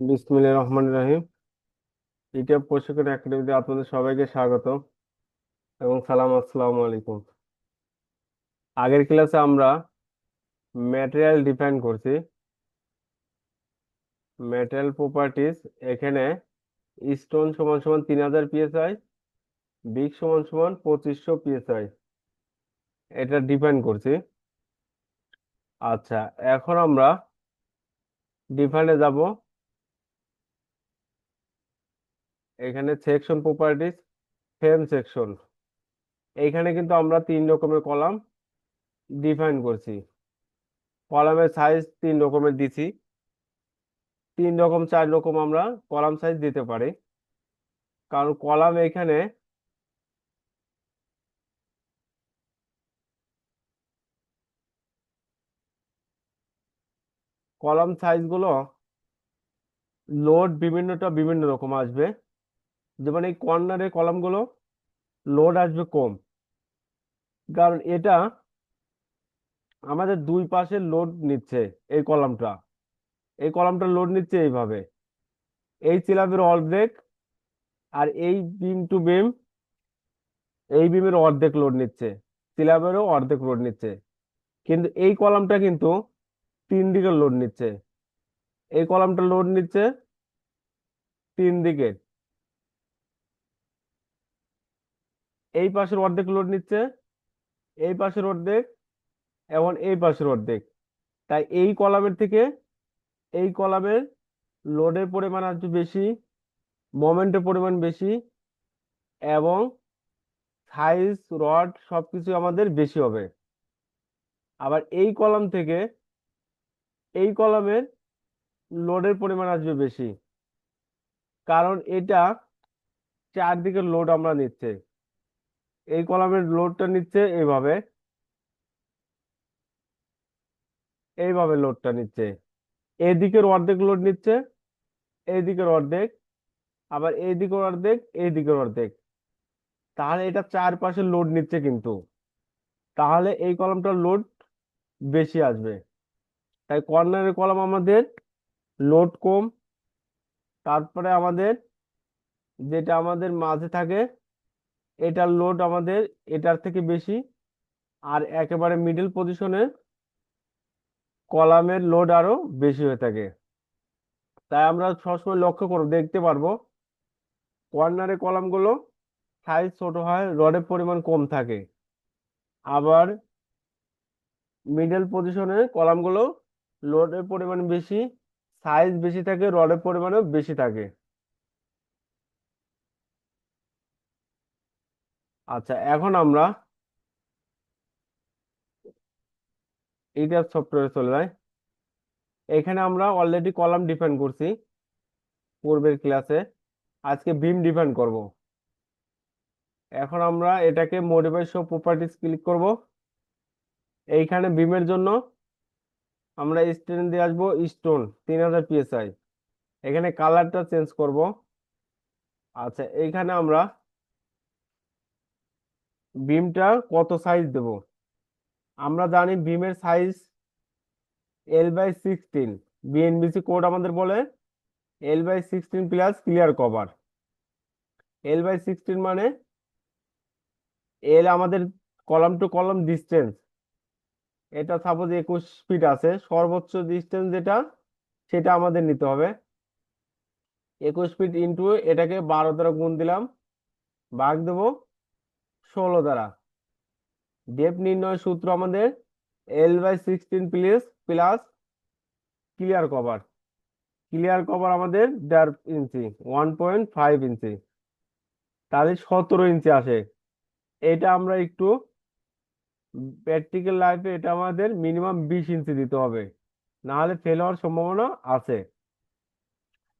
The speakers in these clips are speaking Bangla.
বিসমিল্লাহির রহমানির রহিম। ইটিএফ প্রশিক্ষণ একাডেমিতে আপনাদের সবাইকে স্বাগত এবং সালাম, আসসালামু আলাইকুম। আগের ক্লাসে আমরা ম্যাটেরিয়াল ডিফাইন করছি। ম্যাটেরিয়াল প্রপার্টিজ এখানে স্টোন সমান সমান তিন হাজার পিএসআই বিগ সমান সমান পঁচিশশো পিএসআই এটা ডিফাইন করছি। আচ্ছা এখন আমরা ডিফাইনে যাব। এখানে সেকশন প্রপার্টিজ ফ্রেম সেকশন এইখানে কিন্তু আমরা তিন রকমের কলাম ডিফাইন করছি। কলামের সাইজ তিন রকমের দিছি। তিন রকম, চার রকম আমরা কলাম সাইজ দিতে পারি। কারণ কলাম এখানে কলাম সাইজগুলো লোড বিভিন্নটা বিভিন্ন রকম আসবে। যেমন এই কর্নারের কলামগুলো লোড আসবে কম। কারণ এটা আমাদের দুই পাশে লোড নিচ্ছে এই কলামটা এই কলামটা লোড নিচ্ছে এইভাবে। এই সিলাবের অর্ধেক আর এই বিম টু বিম এই বিমের অর্ধেক লোড নিচ্ছে। সিলাবেরও অর্ধেক লোড নিচ্ছে। কিন্তু এই কলামটা কিন্তু তিন দিকের লোড নিচ্ছে। এই কলামটা লোড নিচ্ছে তিন দিকে এই পাশের অর্ধেক লোড নিচ্ছে, এই পাশের অর্ধেক এবং এই পাশের অর্ধেক। তাই এই কলামের থেকে এই কলামের লোডের পরিমাণ আসবে বেশি মোমেন্টের পরিমাণ বেশি এবং সাইজ রড সব সবকিছু আমাদের বেশি হবে। আবার এই কলাম থেকে এই কলামের লোডের পরিমাণ আসবে বেশি, কারণ এটা চারদিকে লোড আমরা নিচ্ছে। এই কলামের লোডটা নিচ্ছে এইভাবে। এইভাবে লোডটা নিচ্ছে। এদিকের অর্ধেক লোড নিচ্ছে, এইদিকের অর্ধেক, আবার এইদিকের অর্ধেক এইদিকের অর্ধেক। তাহলে এটা চারপাশে লোড নিচ্ছে কিন্তু। তাহলে এই কলমটার লোড বেশি আসবে। তাই কর্নারের কলম আমাদের লোড কম। তারপরে আমাদের যেটা আমাদের মাঝে থাকে এটার লোড আমাদের এটার থেকে বেশি আর একেবারে মিডল পজিশনে কলামের লোড আরও বেশি হয়ে থাকে। তাই আমরা সবসময় লক্ষ্য করে দেখতে পারব কর্নারে কলামগুলো সাইজ ছোট হয় রডের পরিমাণ কম থাকে। আবার মিডল পজিশনে কলামগুলো লোডের পরিমাণ বেশি সাইজ বেশি থাকে রডের পরিমাণও বেশি থাকে। আচ্ছা এখন আমরা এইটা সফটওয়্যারে চলে যাই। এখানে আমরা অলরেডি কলাম ডিফাইন করছি পূর্বের ক্লাসে আজকে বিম ডিফাইন করব। এখন আমরা এটাকে মডিফাই শো প্রপার্টিজ ক্লিক করব। এইখানে বিমের জন্য আমরা স্টেন দিয়ে আসব স্টোন তিন হাজার পিএসআই এখানে কালারটা চেঞ্জ করব। আচ্ছা এইখানে আমরা বিমটা কত সাইজ দেব? আমরা জানি বিমের size L by sixteen BNBC code আমাদের বলে L by sixteen plus clear cover L by sixteen মানে এল আমাদের কলাম টু কলাম ডিস্টেন্স এটা সাপোজ একুশ ফিট আছে। সর্বোচ্চ ডিস্টেন্স যেটা, সেটা আমাদের নিতে হবে। একুশ ফিট ইন্টু এটাকে বারো দ্বারা গুণ দিলাম। ভাগ দেব ষোলো দ্বারা। ডেপ নির্ণয় সূত্র আমাদের L by sixteen please plus clear cover clear cover আমাদের দেড় inch one point five inch তাহলে সতেরো ইঞ্চি আসে। এটা আমরা একটু প্র্যাকটিক্যাল লাইফে এটা আমাদের মিনিমাম বিশ ইঞ্চি দিতে হবে। না হলে ফেল হওয়ার সম্ভাবনা আছে।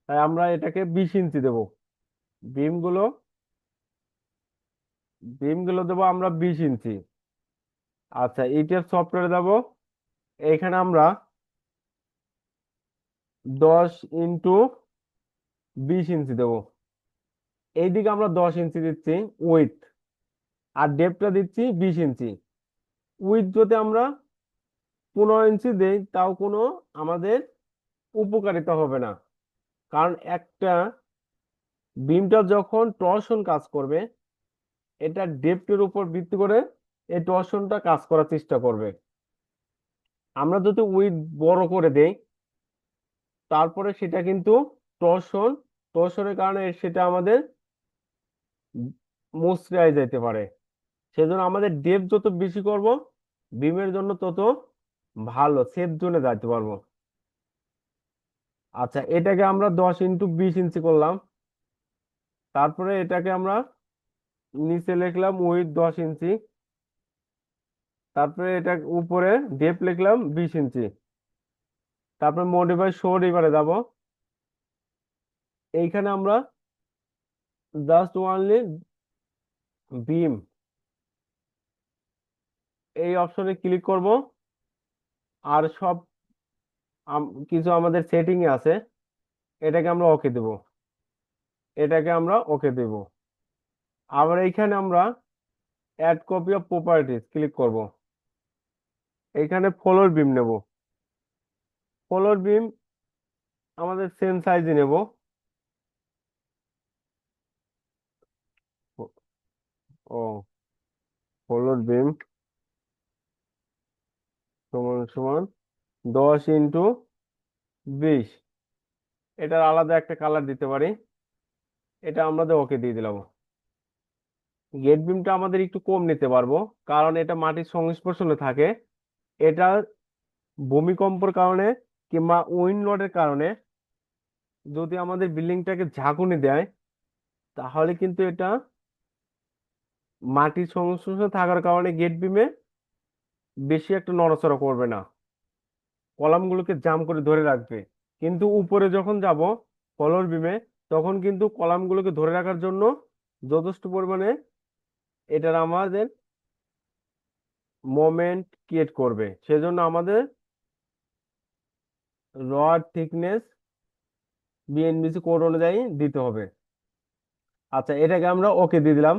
তাই আমরা এটাকে বিশ ইঞ্চি দেব। বিমগুলো বিমগুলো দেবো আমরা বিশ ইঞ্চি। আচ্ছা ইটিএফ সফটওয়্যারে দেব। এখানে আমরা দশ ইন্টু বিশ ইঞ্চি দেবো। এইদিকে আমরা দশ ইঞ্চি দিচ্ছি উইথ আর ডেপটা দিচ্ছি বিশ ইঞ্চি। উইথ যদি আমরা পনেরো ইঞ্চি দেই, তাও কোনো আমাদের উপকারিতা হবে না। কারণ একটা বিমটা যখন টর্শন কাজ করবে এটা ডেপ্থের উপর ভিত্তি করে এই টর্শনটা কাজ করার চেষ্টা করবে। আমরা যদি উইথ বড় করে দেই, তারপরে সেটা কিন্তু টর্শন টর্শনের কারণে সেটা আমাদের মুচড়ায় যেতে পারে। সেজন্য আমাদের ডেপ যত বেশি করব বিমের জন্য তত ভালো সেফ জোনে যাইতে পারব। আচ্ছা এটাকে আমরা দশ ইন্টু বিশ ইঞ্চি করলাম। তারপরে এটাকে আমরা নিচে লিখলাম উইথ দশ ইঞ্চি। তারপরে এটা উপরে ডেপ লিখলাম বিশ ইঞ্চি। তারপরে মডিফাই শো রিভারে যাব। এইখানে আমরা জাস্ট ওয়ানলি বিম এই অপশনে ক্লিক করব। আর সব কিছু আমাদের সেটিং এ আছে। এটাকে আমরা ওকে দেব। এটাকে আমরা ওকে দেব। আবার এইখানে আমরা add copy of properties click করব। এইখানে ফ্লোর বিম নেব। ফ্লোর বিম আমাদের সেম সাইজে নেব। ও ফ্লোর বিম সমান সমান দশ ইন্টু বিশ। এটার আলাদা একটা কালার দিতে পারি। এটা আমাদের ওকে দিয়ে দিলাম। গেট বিমটা আমাদের একটু কম নিতে পারব, কারণ এটা মাটির সংস্পর্শনে থাকে। এটা ভূমিকম্পর কারণে কিংবা উইন্ড লোডের কারণে যদি আমাদের বিল্ডিংটাকে ঝাঁকুনি দেয়, তাহলে কিন্তু এটা মাটির সংস্পর্শনে থাকার কারণে গেট বিমে বেশি একটা নড়াচড়া করবে না। কলামগুলোকে জাম করে ধরে রাখবে। কিন্তু উপরে যখন যাব ফ্লোর বিমে তখন কিন্তু কলামগুলোকে ধরে রাখার জন্য যথেষ্ট পরিমাণে এটার আমাদের মোমেন্ট ক্রিয়েট করবে। সেজন্য আমাদের রড থিকনেস বিএনবিসি কোড অনুযায়ী দিতে হবে। আচ্ছা এটাকে আমরা ওকে দিয়ে দিলাম।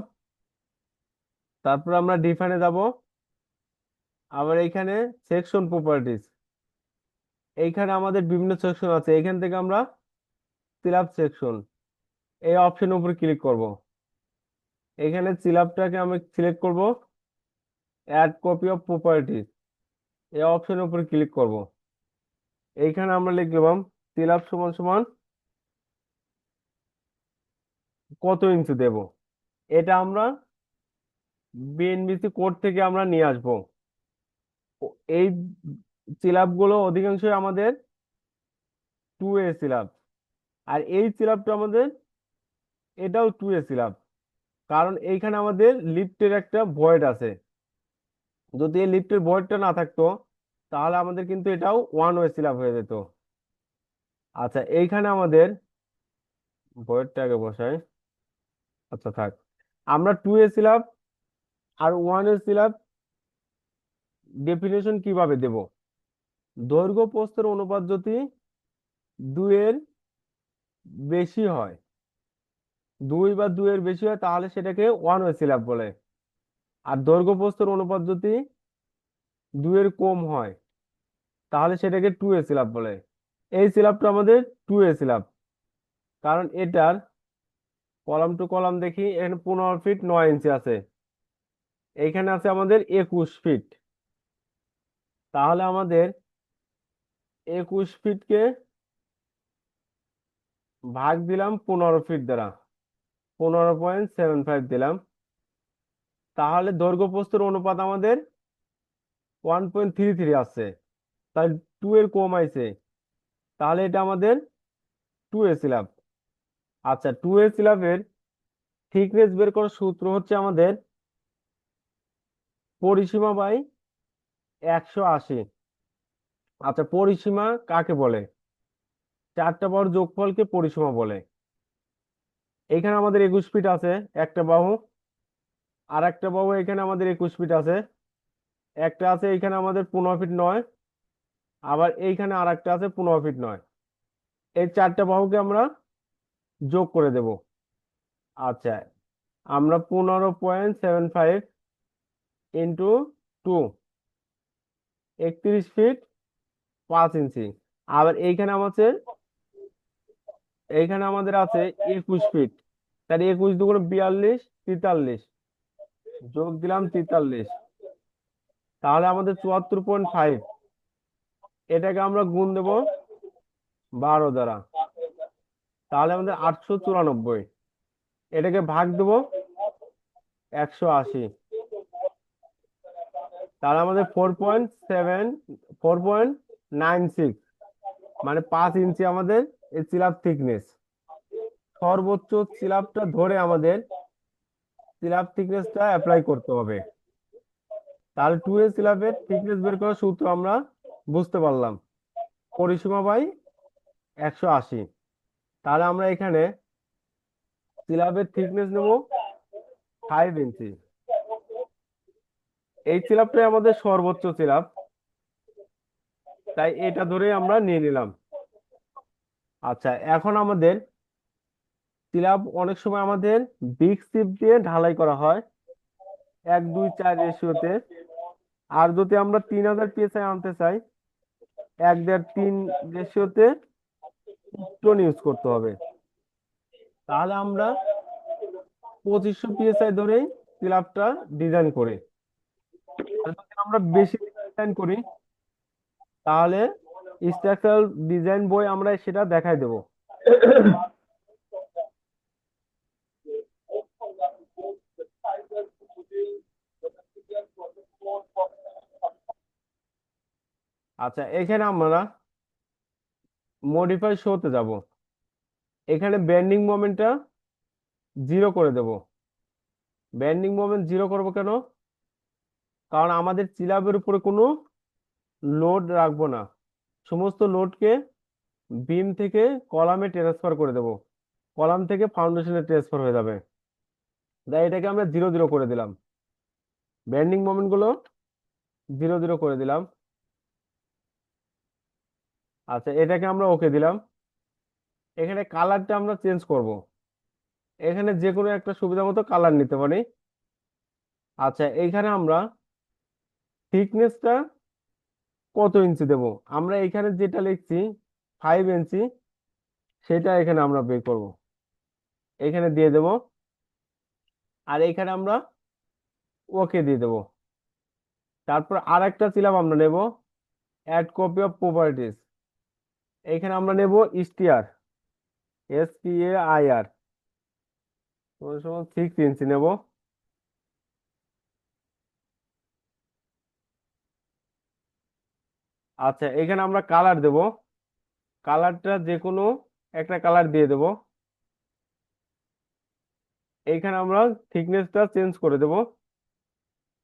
তারপর আমরা ডিফাইনে যাব। আবার এইখানে সেকশন প্রপার্টিজ এইখানে আমাদের বিভিন্ন সেকশন আছে। এখান থেকে আমরা সিলাব সেকশন এই অপশনের উপর ক্লিক করব। এখানে সিলাবটাকে আমি সিলেক্ট করব অ্যাড কপি অফ প্রপার্টিজ এই অপশনের উপর ক্লিক করব। এইখানে আমরা লিখলাম সিলাব সমান সমান কত ইঞ্চি দেব? এটা আমরা বিএনবিসি কোড থেকে আমরা নিয়ে আসব। এই সিলাবগুলো অধিকাংশই আমাদের টু এ সিলাব আর এই সিলাবটা আমাদের এটাও টু এ সিলাব কারণ এইখানে আমাদের লিফটের একটা ভয়েড আছে। যদি এই লিফটের ভয়েডটা না থাকতো, তাহলে আমাদের কিন্তু এটাও ওয়ান ওয়ে সিলাপ হয়ে যেত। আচ্ছা এইখানে আমাদের ভয়েডটা আগে বসাই। আচ্ছা থাক। আমরা টু এ সিলাব আর ওয়ান এ সিলাব ডেফিনেশন কীভাবে দেব? দৈর্ঘ্য প্রস্থের অনুপাত যদি দুইয়ের বেশি হয় দুই বা দুইয়ের বেশি হয়, তাহলে সেটাকে ওয়ান ওয়ে সিলাব বলে। আর দৈর্ঘ্য প্রস্থের অনুপাত যদি দুইয়ের কম হয়, তাহলে সেটাকে টু এ সিলাব বলে। এই সিলাবটা আমাদের টু এ সিলাব কারণ এটার কলাম টু কলাম দেখি, এখানে পনেরো ফিট নয় ইঞ্চি আছে। এইখানে আছে আমাদের একুশ ফিট তাহলে আমাদের একুশ ফিটকে ভাগ দিলাম পনেরো ফিট দ্বারা। পনেরো পয়েন্ট সেভেন ফাইভ দিলাম। তাহলে দৈর্ঘ্য প্রস্থের অনুপাত আমাদের ওয়ান পয়েন্ট থ্রি থ্রি আসছে তাই টু এর কম আইছে। তাহলে এটা আমাদের টু এ সিলাব আচ্ছা টু এ সিলাবের থিকনেস বের করার সূত্র হচ্ছে আমাদের পরিসীমা বাই একশো আশি। আচ্ছা পরিসীমা কাকে বলে? চারটা বাহুর যোগফলকে পরিসীমা বলে। এখানে আমাদের একুশ ফিট আছে, একটা বাহু, আর একটা বাহু এখানে আমাদের একুশ ফিট আছে। একটা আছে এইখানে আমাদের পনেরো ফিট নয়, আবার এইখানে আর একটা আছে পনেরো ফিট নয়। এই চারটা বাহুকে আমরা যোগ করে দেব। আচ্ছা আমরা পনেরো point seven five into two, একত্রিশ ফিট পাঁচ ইঞ্চি। আবার এইখানে আমাদের এইখানে আমাদের আছে একুশ ফিট তার একুশ দুগুণ বিয়াল্লিশ, তেতাল্লিশ। যোগ দিলাম তেতাল্লিশ। তাহলে আমাদের চুয়াত্তর পয়েন্ট ফাইভ এটাকে আমরা গুণ দেব বারো দ্বারা। তাহলে আমাদের আটশো চুরানব্বই। এটাকে ভাগ দেব একশো আশি। তাহলে আমাদের four point seven four point nine six মানে পাঁচ ইঞ্চি আমাদের সিলাব থিকনেস সর্বোচ্চ সিলাবটা ধরে আমাদের সিলাব থিকনেসটা অ্যাপ্লাই করতে হবে। তাহলে টু এ সিলাবের থিকনেস বের করার সূত্র আমরা বুঝতে পারলাম। পরিসীমা বাই একশো আশি। তাহলে আমরা এখানে সিলাবের থিকনেস নেব ফাইভ ইঞ্চি এই সিলাবটাই আমাদের সর্বোচ্চ সিলাব। তাই এটা ধরে আমরা নিয়ে নিলাম। আচ্ছা এখন আমাদের সিলাব অনেক সময় আমাদের বিগ সিপ দিয়ে ঢালাই করা হয়। এক, দুই, চার রেশিওতে আর যদি আমরা তিন হাজার পিএসআই আনতে চাই, এক, দেড়, তিন রেশিওতে স্টোন ইউজ করতে হবে। তাহলে আমরা পঁচিশশো পিএসআই ধরেই সিলাবটা ডিজাইন করি। আমরা বেশি ডিজাইন করি, তাহলে স্ট্রাকচারাল ডিজাইন বই আমরা সেটা দেখাই দেব। আচ্ছা এখানে আমরা মডিফাই শোতে যাব। এখানে ব্যান্ডিং মোমেন্টটা জিরো করে দেব। ব্যান্ডিং মোমেন্ট জিরো করব কেন? কারণ আমাদের চিলাবের উপরে কোনো লোড রাখব না। সমস্ত লোডকে বিম থেকে কলামে ট্রান্সফার করে দেব। কলাম থেকে ফাউন্ডেশনে ট্রান্সফার হয়ে যাবে। তাই এটাকে আমরা জিরো জিরো করে দিলাম। ব্যান্ডিং মোমেন্টগুলো জিরো জিরো করে দিলাম। আচ্ছা এটাকে আমরা ওকে দিলাম। এখানে কালারটা আমরা চেঞ্জ করব। এখানে যে কোনো একটা সুবিধা মতো কালার নিতে পারি। আচ্ছা এইখানে আমরা থিকনেসটা কত ইঞ্চি দেব? আমরা এখানে যেটা লিখছি ফাইভ ইঞ্চি সেটা এখানে আমরা বের করব। এখানে দিয়ে দেব। আর এখানে আমরা ওকে দিয়ে দেব। তারপর আর একটা ছিলাম আমরা নেব অ্যাড কপি অফ প্রপার্টিজ এখানে আমরা নেব stair S P A I R six inch নেব। আচ্ছা এখানে আমরা কালার দেব। কালারটা যে কোনো একটা কালার দিয়ে দেব। এইখানে আমরা থিকনেসটা চেঞ্জ করে দেব।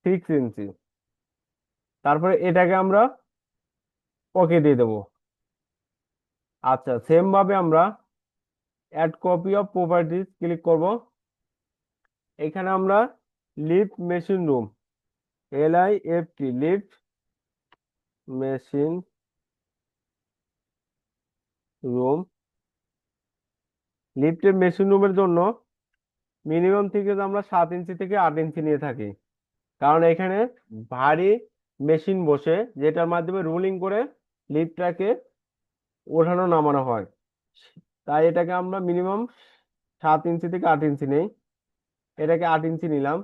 সিক্স ইঞ্চি তারপরে এটাকে আমরা ওকে দিয়ে দেব। আচ্ছা সেম ভাবে আমরা add copy of properties click করব। এখানে আমরা lift machine room L I F T lift machine, room, লিফটের মেশিন রুমের জন্য মিনিমাম থেকে আমরা সাত ইঞ্চি থেকে আট ইঞ্চি নিয়ে থাকি। কারণ এখানে ভারী মেশিন বসে, যেটার মাধ্যমে রুলিং করে লিফটটাকে ওঠানো নামানো হয়। তাই এটাকে আমরা মিনিমাম সাত ইঞ্চি থেকে আট ইঞ্চি নেই। এটাকে আট ইঞ্চি নিলাম।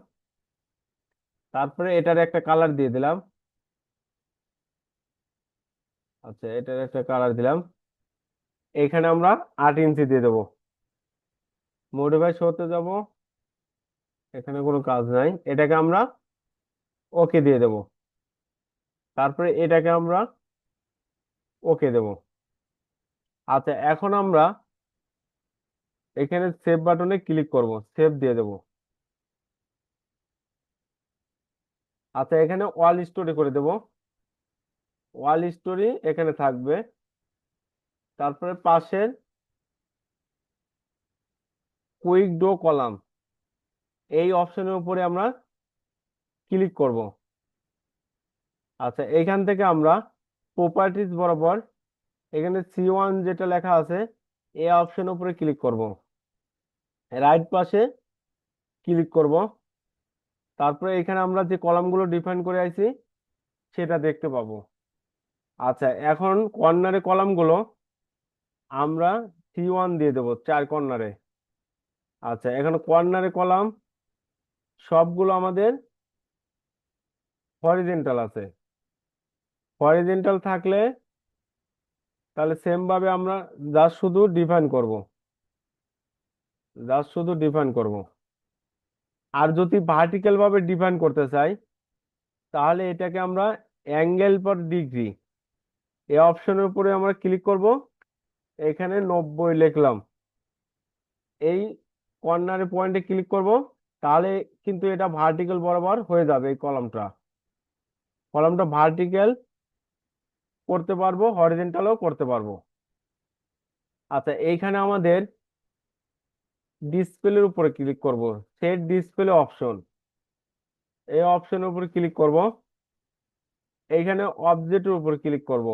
তারপরে এটার একটা কালার দিয়ে দিলাম। আচ্ছা এটার একটা কালার দিলাম। এখানে আমরা আট ইঞ্চি দিয়ে দেবো। মডিফাই শোতে যাব। এখানে কোনো কাজ নাই। এটাকে আমরা ওকে দিয়ে দেব। তারপরে এটাকে আমরা ওকে দেব। আচ্ছা এখন আমরা এখানে সেভ বাটনে ক্লিক করব। সেভ দিয়ে দেব। আচ্ছা এখানে ওয়াল স্টোরি করে দেব। ওয়াল স্টোরি এখানে থাকবে। তারপরে পাশের কুইক ডো কলাম, এই অপশনের উপরে আমরা ক্লিক করব। আচ্ছা এখান থেকে আমরা প্রপার্টিজ বরাবর এখানে সি ওয়ান যেটা লেখা আছে, এ অপশনের উপরে ক্লিক করব। রাইট পাশে ক্লিক করব। তারপরে এখানে আমরা যে কলামগুলো ডিফাইন করে আইছি, সেটা দেখতে পাবো। আচ্ছা এখন কর্নারে কলামগুলো আমরা সি ওয়ান দিয়ে দেবো, চার কর্নারে আচ্ছা এখানে কর্নারে কলাম সবগুলো আমাদের হরিজেন্টাল আছে। হরিজেন্টাল থাকলে তাহলে সেমভাবে আমরা জাস্ট শুধু ডিফাইন করব। জাস্ট শুধু ডিফাইন করব। আর যদি ভার্টিক্যালভাবে ডিফাইন করতে চাই, তাহলে এটাকে আমরা অ্যাঙ্গেল পার ডিগ্রি এই অপশনের উপরে আমরা ক্লিক করব। এখানে নব্বই লিখলাম। এই কর্নারে পয়েন্টে ক্লিক করব। তাহলে কিন্তু এটা ভার্টিক্যাল বরাবর হয়ে যাবে এই কলামটা কলামটা ভার্টিক্যাল করতে পারব হরিজেন্টালও করতে পারব। আচ্ছা এইখানে আমাদের ডিসপ্লের উপরে ক্লিক করব। সেট ডিসপ্লে অপশন এই অপশনের উপরে ক্লিক করব। এইখানে অবজেক্টের উপর ক্লিক করব।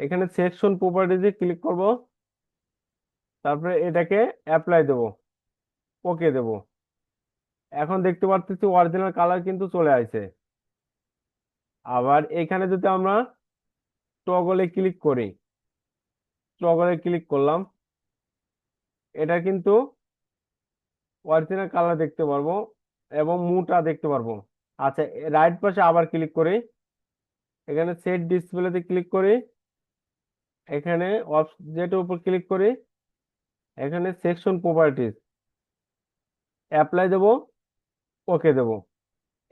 এখানে সেকশন প্রপার্টিজে ক্লিক করব। তারপরে এটাকে অ্যাপ্লাই দেব। ওকে দেব। এখন দেখতে পাচ্ছি অরিজিনাল কালার কিন্তু চলে আসছে। আবার এখানে যদি আমরা টগলে ক্লিক করি টগলে ক্লিক করলাম, এটা কিন্তু অরিজিনাল কালার দেখতে পারব এবং মুটা দেখতে পারব। আচ্ছা রাইট পাশে আবার ক্লিক করি। এখানে সেট ডিসপ্লেতে ক্লিক করি। এখানে অবজেক্টের উপর ক্লিক করি, এখানে সেকশন প্রপার্টিজ অ্যাপ্লাই দেব ওকে দেব।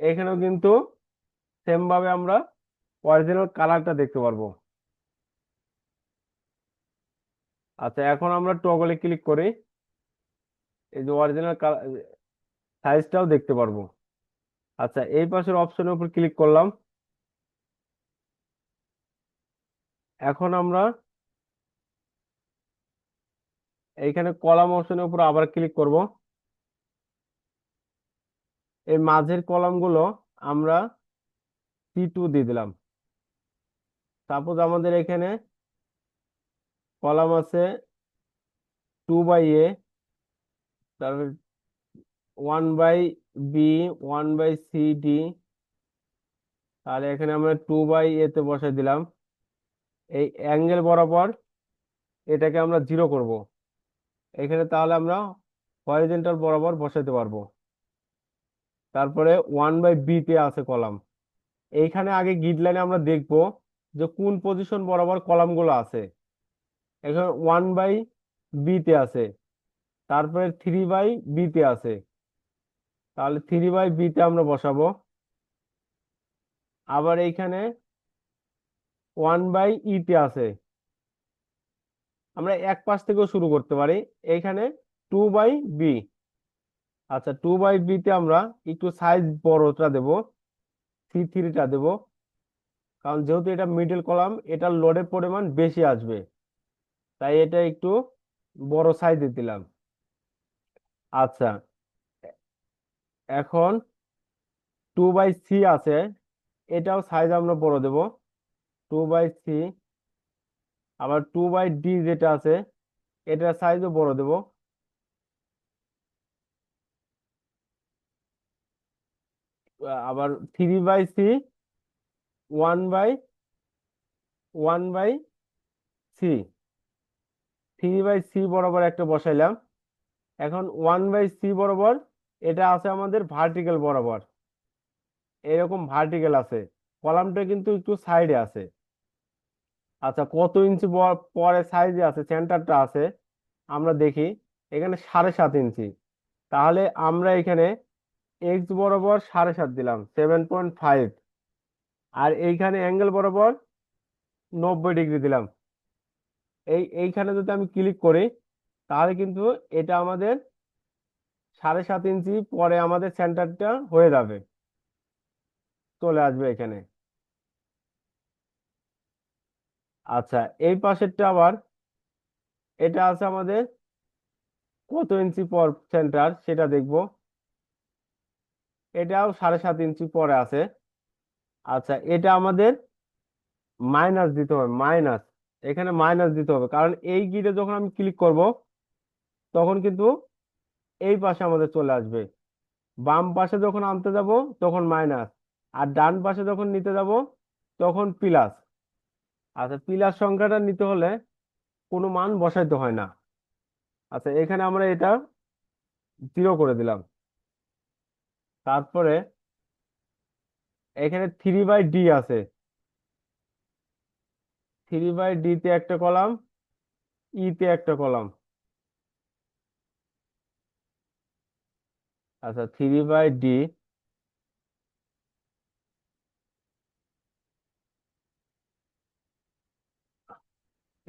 এখানেও কিন্তু সেম ভাবে আমরা অরিজিনাল কালারটা দেখতে পারব। আচ্ছা এখন আমরা টগলে ক্লিক করি, এই যে অরিজিনাল কালার সাইজটাও দেখতে পারব। আচ্ছা এই পাশের অপশনের উপর ক্লিক করলাম। এখন আমরা এইখানে কলাম অপশনের উপর আবার ক্লিক করব। এই মাঝের কলামগুলো আমরা সি টু দিয়ে দিলাম। সাপোজ আমাদের এখানে কলাম আছে টু বাই এ তারপর one by B one by C D তাহলে এখানে আমরা টু বাই এতে বসাই দিলাম। এই অ্যাঙ্গেল বরাবর এটাকে আমরা জিরো করব। এখানে তাহলে আমরা হরিজেন্টাল বরাবর বসাতে পারব। তারপরে ওয়ান বাই বি তে আছে কলাম। এইখানে আগে গিড লাইনে আমরা দেখব যে কোন পজিশন বরাবর কলামগুলো আছে। এখানে ওয়ান বাই বি তে আছে। তারপরে থ্রি বাই বি তে আছে। তাহলে থ্রি বাই বিতে আমরা বসাবো। আবার এইখানে ওয়ান বাই ইতে আছে। আমরা এক পাশ থেকেও শুরু করতে পারি। এইখানে টু বাই বি আচ্ছা টু বাই বিতে আমরা একটু সাইজ বড়টা দেব সি থ্রিটা দেব। কারণ যেহেতু এটা মিডল কলাম এটার লোডের পরিমাণ বেশি আসবে। তাই এটা একটু বড় সাইজে দিলাম। আচ্ছা এখন টু বাই সি আছে, এটাও সাইজ আমরা বড় দেব। টু বাই সি আবার টু বাই ডি যেটা আছে, এটার সাইজও বড় দেব। আবার three by C one by one by C three by C বরাবর একটা বসাইলাম। এখন ওয়ান বাই সি বরাবর এটা আছে আমাদের ভার্টিক্যাল বরাবর। এরকম ভার্টিক্যাল আছে। কলামটা কিন্তু একটু সাইডে আছে। আচ্ছা কত ইঞ্চি পরে সাইজে আছে সেন্টারটা আছে, আমরা দেখি, এখানে সাড়ে সাত ইঞ্চি। তাহলে আমরা এখানে এক্স বরাবর সাড়ে সাত দিলাম সেভেন পয়েন্ট ফাইভ আর এইখানে অ্যাঙ্গেল বরাবর নব্বই ডিগ্রি দিলাম। এই, এইখানে যদি আমি ক্লিক করি, তাহলে কিন্তু এটা আমাদের সাড়ে সাত ইঞ্চি পরে আমাদের সেন্টারটা হয়ে যাবে। চলে আসবে এখানে। আচ্ছা এই পাশেরটা আবার, এটা আছে আমাদের কত ইঞ্চি পর সেন্টার সেটা দেখব। এটাও সাড়ে সাত ইঞ্চি পরে আছে। আচ্ছা এটা আমাদের মাইনাস দিতে হবে মাইনাস এখানে মাইনাস দিতে হবে, কারণ এই গিটে যখন আমি ক্লিক করব, তখন কিন্তু এই পাশে আমাদের চলে আসবে। বাম পাশে যখন আনতে যাব, তখন মাইনাস আর ডান পাশে যখন নিতে যাব, তখন প্লাস আচ্ছা পিলার সংখ্যাটা নিতে হলে কোনো মান বসাইতে হয় না। আচ্ছা এখানে আমরা এটা জিরো করে দিলাম। তারপরে এখানে থ্রি বাই ডি আছে। থ্রি বাই ডিতে একটা কলাম ইতে একটা কলাম। আচ্ছা থ্রি বাই ডি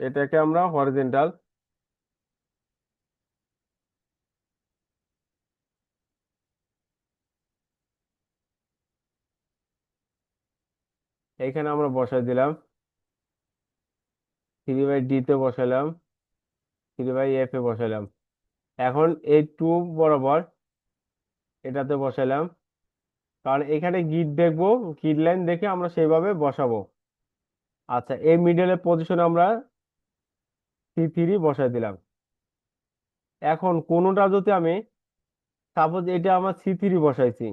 এটাকে আমরা হরিজেন্টাল এখানে আমরা বসাই দিলাম। থ্রি বাই ডি তে বসালাম থ্রি বাই এফ এ বসালাম এখন এই টু বরাবর এটাতে বসালাম কারণ এখানে গিট দেখব গিট লাইন দেখে আমরা সেইভাবে বসাবো। আচ্ছা এই মিডলের পজিশন আমরা সি থ্রি বসাই দিলাম। এখন কোনোটা যদি আমি সাপোজ এটা আমার সি থ্রি বসাইছি,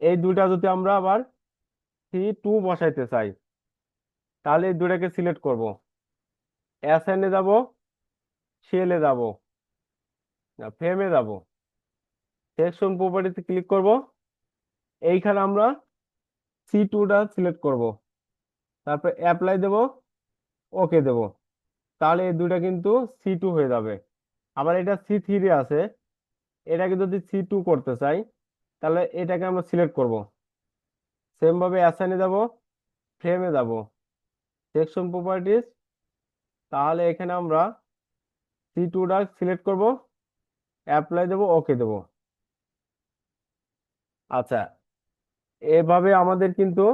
এই দুইটা যদি আমরা আবার সি টু বসাইতে চাই, তাহলে এই দুটাকে সিলেক্ট করব। অ্যাসাইনে যাব সেলে যাব, না ফ্রেমে যাব। সেকশন প্রপার্টিতে ক্লিক করব, এইখানে আমরা সি টুটা সিলেক্ট করব। তারপর অ্যাপ্লাই দেব ওকে দেব। তাহলে এই দুইটা কিন্তু সি টু হয়ে যাবে। আবার এটা সি থ্রি আছে। এটাকে যদি সি টু করতে চাই, তাহলে এটাকে আমরা সিলেক্ট করব। সেম ভাবে অ্যাসাইনে যাব ফ্রেমে যাব। সেকশন প্রপার্টিজ তাহলে এখানে আমরা সি টুটা সিলেক্ট করব অ্যাপ্লাই দেব ওকে দেব। আচ্ছা এভাবে আমাদের কিন্তু